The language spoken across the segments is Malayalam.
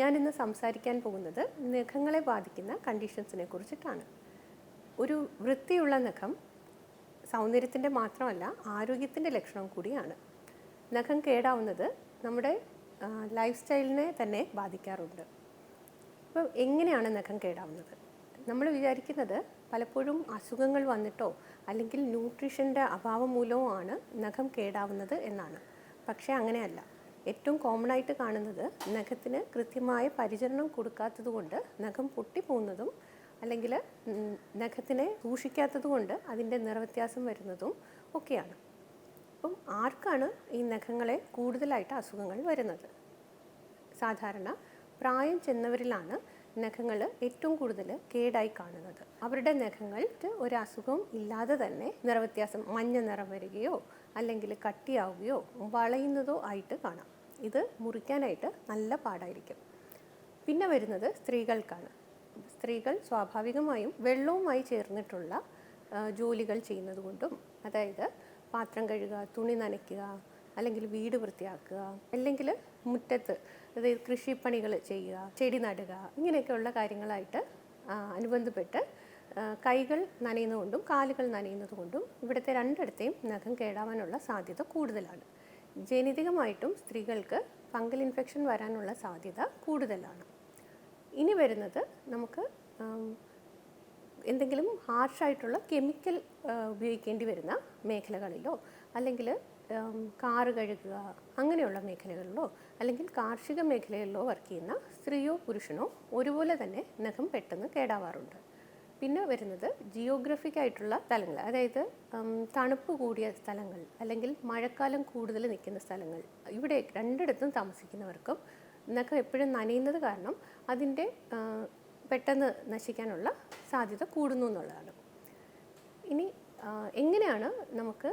ഞാനിന്ന് സംസാരിക്കാൻ പോകുന്നത് നഖങ്ങളെ ബാധിക്കുന്ന കണ്ടീഷൻസിനെ കുറിച്ചിട്ടാണ്. ഒരു വൃത്തിയുള്ള നഖം സൗന്ദര്യത്തിന്റെ മാത്രമല്ല ആരോഗ്യത്തിന്റെ ലക്ഷണം കൂടിയാണ്. നഖം കേടാവുന്നത് നമ്മുടെ ലൈഫ് സ്റ്റൈലിനെ തന്നെ ബാധിക്കാറുണ്ട്. അപ്പോൾ എങ്ങനെയാണ് നഖം കേടാവുന്നത്? നമ്മൾ വിചാരിക്കുന്നത് പലപ്പോഴും അസുഖങ്ങൾ വന്നിട്ടോ അല്ലെങ്കിൽ ന്യൂട്രീഷന്റെ അഭാവം മൂലമോ ആണ് നഖം കേടാവുന്നത് എന്നാണ്. പക്ഷേ അങ്ങനെയല്ല. ഏറ്റവും കോമൺ ആയിട്ട് കാണുന്നത് നഖത്തിന് കൃത്യമായ പരിചരണം കൊടുക്കാത്തത് കൊണ്ട് നഖം പൊട്ടിപ്പോകുന്നതും അല്ലെങ്കിൽ നഖത്തിനെ സൂക്ഷിക്കാത്തത് കൊണ്ട് അതിന്റെ നിറവ്യത്യാസം വരുന്നതും ഒക്കെയാണ്. അപ്പം ആർക്കാണ് ഈ നഖങ്ങളെ കൂടുതലായിട്ട് അസുഖങ്ങൾ വരുന്നത്? സാധാരണ പ്രായം ചെന്നവരിലാണ് നഖങ്ങൾ ഏറ്റവും കൂടുതൽ കേടായി കാണുന്നത്. അവരുടെ നഖങ്ങൾ ഒരു അസുഖം ഇല്ലാതെ തന്നെ നിറവ്യത്യാസം മഞ്ഞ നിറം വരികയോ അല്ലെങ്കിൽ കട്ടിയാവുകയോ വളയുന്നതോ ആയിട്ട് കാണാം. ഇത് മുറിക്കാനായിട്ട് നല്ല പാടായിരിക്കും. പിന്നെ വരുന്നത് സ്ത്രീകൾക്കാണ്. സ്ത്രീകൾ സ്വാഭാവികമായും വെള്ളവുമായി ചേർന്നിട്ടുള്ള ജോലികൾ ചെയ്യുന്നത് കൊണ്ടും അതായത് പാത്രം കഴുകുക തുണി നനയ്ക്കുക അല്ലെങ്കിൽ വീട് വൃത്തിയാക്കുക അല്ലെങ്കിൽ മുറ്റത്ത് അതായത് കൃഷിപ്പണികൾ ചെയ്യുക ചെടി നടുക ഇങ്ങനെയൊക്കെയുള്ള കാര്യങ്ങളായിട്ട് അനുബന്ധപ്പെട്ട് കൈകൾ നനയുന്നതുകൊണ്ടും കാലുകൾ നനയുന്നതുകൊണ്ടും ഇവിടുത്തെ രണ്ടിടത്തെയും നഖം കേടാവാനുള്ള സാധ്യത കൂടുതലാണ്. ജനിതകമായിട്ടും സ്ത്രീകൾക്ക് ഫംഗൽ ഇൻഫെക്ഷൻ വരാനുള്ള സാധ്യത കൂടുതലാണ്. ഇനി വരുന്നത് നമുക്ക് എന്തെങ്കിലും ഹാർഷായിട്ടുള്ള കെമിക്കൽ ഉപയോഗിക്കേണ്ടി വരുന്ന മേഖലകളിലോ അല്ലെങ്കിൽ കാറ് കഴുകുക അങ്ങനെയുള്ള മേഖലകളിലോ അല്ലെങ്കിൽ കാർഷിക മേഖലകളിലോ വർക്ക് ചെയ്യുന്ന സ്ത്രീയോ പുരുഷനോ ഒരുപോലെ തന്നെ നഖം പെട്ടെന്ന് കേടാവാറുണ്ട്. പിന്നെ വരുന്നത് ജിയോഗ്രഫിക് ആയിട്ടുള്ള സ്ഥലങ്ങൾ. അതായത് തണുപ്പ് കൂടിയ സ്ഥലങ്ങൾ അല്ലെങ്കിൽ മഴക്കാലം കൂടുതൽ നിൽക്കുന്ന സ്ഥലങ്ങൾ. ഇവിടെ രണ്ടിടത്തും താമസിക്കുന്നവർക്കും നഖം എപ്പോഴും നനയുന്നത് കാരണം അതിന്റെ പെട്ടെന്ന് നശിക്കാനുള്ള സാധ്യത കൂടുന്നു എന്നുള്ളതാണ്. ഇനി എങ്ങനെയാണ് നമുക്ക്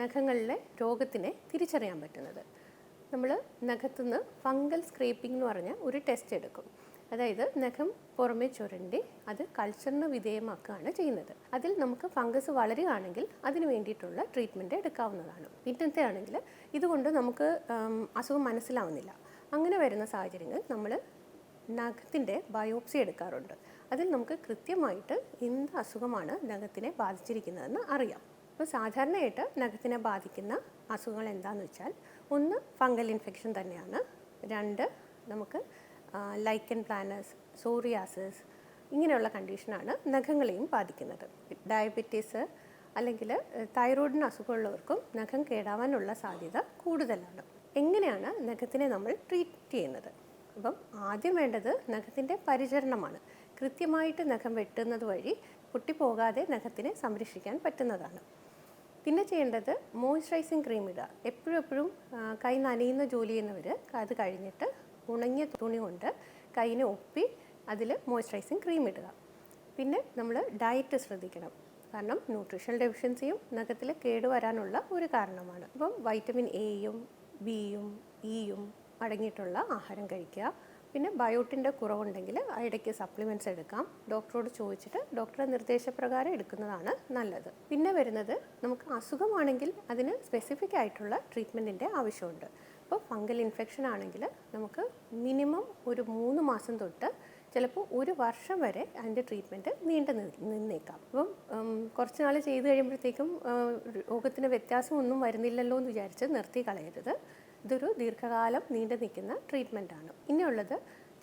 നഖങ്ങളിലെ രോഗത്തിനെ തിരിച്ചറിയാൻ പറ്റുന്നത്? നമ്മൾ നഖത്തുനിന്ന് ഫംഗൽ സ്ക്രേപ്പിംഗ് എന്ന് പറഞ്ഞ ഒരു ടെസ്റ്റ് എടുക്കും. അതായത് നഖം പുറമെ ചുരണ്ടി അത് കൾച്ചറിന് വിധേയമാക്കുകയാണ് ചെയ്യുന്നത്. അതിൽ നമുക്ക് ഫംഗസ് വളരുകയാണെങ്കിൽ അതിന് വേണ്ടിയിട്ടുള്ള ട്രീറ്റ്മെന്റ് എടുക്കാവുന്നതാണ്. പിന്നത്തെ ആണെങ്കിൽ ഇതുകൊണ്ട് നമുക്ക് അസുഖം മനസ്സിലാവുന്നില്ല. അങ്ങനെ വരുന്ന സാഹചര്യങ്ങൾ നമ്മൾ നഖത്തിന്റെ ബയോപ്സി എടുക്കാറുണ്ട്. അതിൽ നമുക്ക് കൃത്യമായിട്ട് എന്ത് അസുഖമാണ് നഖത്തിനെ ബാധിച്ചിരിക്കുന്നതെന്ന് അറിയാം. അപ്പോൾ സാധാരണയായിട്ട് നഖത്തിനെ ബാധിക്കുന്ന അസുഖങ്ങൾ എന്താണെന്ന് വെച്ചാൽ ഒന്ന് ഫംഗൽ ഇൻഫെക്ഷൻ തന്നെയാണ്. രണ്ട് നമുക്ക് ലൈക്കൻ പ്ലാനസ് സോറിയാസിസ് ഇങ്ങനെയുള്ള കണ്ടീഷനാണ് നഖങ്ങളെയും ബാധിക്കുന്നത്. ഡയബറ്റീസ് അല്ലെങ്കിൽ തൈറോയിഡിന് അസുഖമുള്ളവർക്കും നഖം കേടാവാനുള്ള സാധ്യത കൂടുതലാണ്. എങ്ങനെയാണ് നഖത്തിനെ നമ്മൾ ട്രീറ്റ് ചെയ്യുന്നത്? അപ്പം ആദ്യം വേണ്ടത് നഖത്തിന്റെ പരിചരണമാണ്. കൃത്യമായിട്ട് നഖം വെട്ടുന്നത് വഴി പൊട്ടിപ്പോകാതെ നഖത്തിനെ സംരക്ഷിക്കാൻ പറ്റുന്നതാണ്. പിന്നെ ചെയ്യേണ്ടത് മോയ്സ്ചറൈസിങ് ക്രീം ഇടുക. എപ്പോഴും എപ്പോഴും കൈ നനയുന്ന ജോലി ചെയ്യുന്നവർ അത് കഴിഞ്ഞിട്ട് ഉണങ്ങിയ തുണി കൊണ്ട് കൈനെ ഒപ്പി അതിൽ മോയ്സ്ചറൈസിങ് ക്രീം ഇടുക. പിന്നെ നമ്മൾ ഡയറ്റ് ശ്രദ്ധിക്കണം. കാരണം ന്യൂട്രീഷണൽ ഡെഫിഷ്യൻസിയും നഖത്തിൽ കേടുവരാനുള്ള ഒരു കാരണമാണ്. അപ്പം വൈറ്റമിൻ എയും ബിയും ഇയും അടങ്ങിയിട്ടുള്ള ആഹാരം കഴിക്കുക. പിന്നെ ബയോട്ടിന്റെ കുറവുണ്ടെങ്കിൽ ഇടയ്ക്ക് സപ്ലിമെന്റ്സ് എടുക്കാം. ഡോക്ടറോട് ചോദിച്ചിട്ട് ഡോക്ടറെ നിർദ്ദേശപ്രകാരം എടുക്കുന്നതാണ് നല്ലത്. പിന്നെ വരുന്നത് നമുക്ക് അസുഖമാണെങ്കിൽ അതിന് സ്പെസിഫിക് ആയിട്ടുള്ള ട്രീറ്റ്മെന്റിന്റെ ആവശ്യമുണ്ട്. ഇപ്പോൾ ഫംഗൽ ഇൻഫെക്ഷൻ ആണെങ്കിൽ നമുക്ക് മിനിമം ഒരു മൂന്ന് മാസം തൊട്ട് ചിലപ്പോൾ ഒരു വർഷം വരെ അതിന്റെ ട്രീറ്റ്മെന്റ് നീണ്ടു നിന്നേക്കാം. അപ്പം കുറച്ച് നാൾ ചെയ്ത് കഴിയുമ്പോഴത്തേക്കും രോഗത്തിന് വ്യത്യാസമൊന്നും വരുന്നില്ലല്ലോ എന്ന് വിചാരിച്ച് നിർത്തി കളയരുത്. ഇതൊരു ദീർഘകാലം നീണ്ടു നിൽക്കുന്ന ട്രീറ്റ്മെന്റാണ് ഇനിയുള്ളത്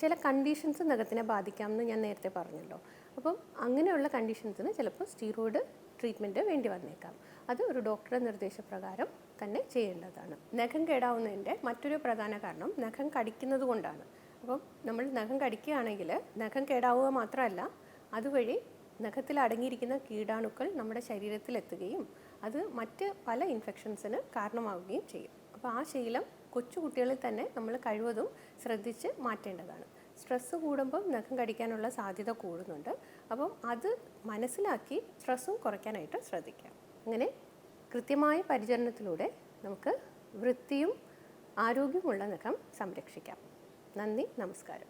ചില കണ്ടീഷൻസ് നഖത്തിനെ ബാധിക്കാമെന്ന് ഞാൻ നേരത്തെ പറഞ്ഞല്ലോ. അപ്പം അങ്ങനെയുള്ള കണ്ടീഷൻസിന് ചിലപ്പോൾ സ്റ്റീറോയിഡ് ട്രീറ്റ്മെന്റ് വേണ്ടി വന്നേക്കാം. അത് ഒരു ഡോക്ടറുടെ നിർദ്ദേശപ്രകാരം തന്നെ ചെയ്യേണ്ടതാണ്. നഖം കേടാവുന്നതിന്റെ മറ്റൊരു പ്രധാന കാരണം നഖം കടിക്കുന്നത് കൊണ്ടാണ്. അപ്പം നമ്മൾ നഖം കടിക്കുകയാണെങ്കിൽ നഖം കേടാവുക മാത്രമല്ല അതുവഴി നഖത്തിൽ അടങ്ങിയിരിക്കുന്ന കീടാണുക്കൾ നമ്മുടെ ശരീരത്തിൽ എത്തുകയും അത് മറ്റ് പല ഇൻഫെക്ഷൻസിന് കാരണമാവുകയും ചെയ്യും. അപ്പോൾ ആ ശീലം കൊച്ചുകുട്ടികളിൽ തന്നെ നമ്മൾ കഴിവതും ശ്രദ്ധിച്ച് മാറ്റേണ്ടതാണ്. സ്ട്രെസ്സ് കൂടുമ്പം നഖം കടിക്കാനുള്ള സാധ്യത കൂടുന്നുണ്ട്. അപ്പം അത് മനസ്സിലാക്കി സ്ട്രെസ്സും കുറയ്ക്കാനായിട്ട് ശ്രദ്ധിക്കാം. അങ്ങനെ കൃത്യമായ പരിചരണത്തിലൂടെ നമുക്ക് വൃത്തിയും ആരോഗ്യമുള്ള നഖം സംരക്ഷിക്കാം. നന്ദി നമസ്കാരം.